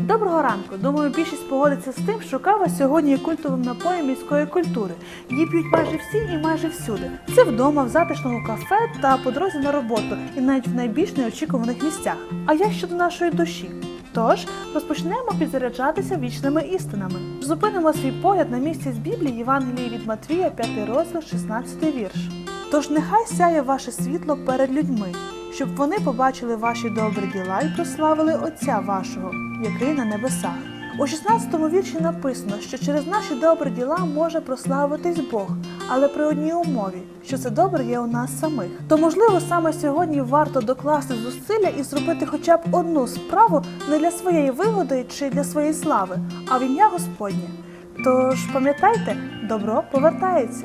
Доброго ранку! Думаю, більшість погодиться з тим, що кава сьогодні є культовим напоєм міської культури. Її п'ють майже всі і майже всюди. Це вдома, в затишному кафе та по дорозі на роботу, і навіть в найбільш неочікуваних місцях. А як щодо нашої душі? Тож розпочнемо підзаряджатися вічними істинами. Зупинимо свій погляд на місці з Біблії Євангелії від Матвія, 5 розділ, 16 вірш. Тож нехай сяє ваше світло перед людьми, щоб вони побачили ваші добрі діла і прославили Отця вашого, який на небесах. У 16-му вірші написано, що через наші добрі діла може прославитись Бог, але при одній умові, що це добре є у нас самих. То можливо саме сьогодні варто докласти зусилля і зробити хоча б одну справу не для своєї вигоди чи для своєї слави, а в ім'я Господнє. Тож пам'ятайте, добро повертається.